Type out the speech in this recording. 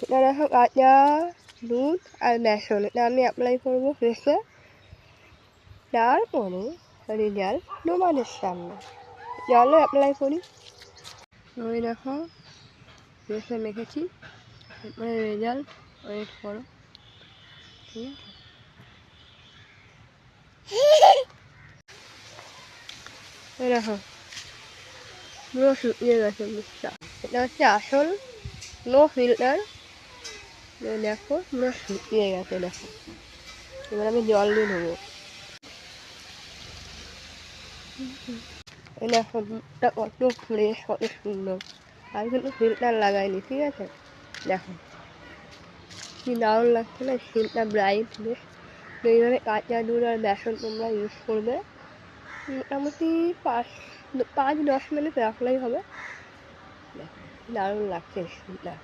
এটা দেখো কাঁচা দুধ আর বেসন এটা আমি অ্যাপ্লাই করব ফেসে তারপরে রেজাল্ট তোমাদের সামনে চলো অ্যাপ্লাই করি ওই দেখো ফেসে মেখেছি এরপরে রেজাল্ট ওয়েট করো ঠিক আছে দেখো পুরো শুকিয়ে গেছে এটা হচ্ছে আসল নো ফিল্টার দেখো পুরো শুকিয়ে গেছে, দেখো। এবার আমি জল দিয়ে এই দেখো মুখটা কত ফ্রেশ কত সুন্দর। আর কিন্তু ফিল্টার লাগাইনি, ঠিক আছে? দেখো, কি দারুণ লাগছে না স্কিনটা ব্রাইট বেশ। এইভাবে কাঁচা দুধ আর বেসন তোমরা ইউজ করবে। মোটামুটি পাঁচ পাঁচ দশ মিনিট রাখলেই হবে। দারুণ লাগছে স্কিনটা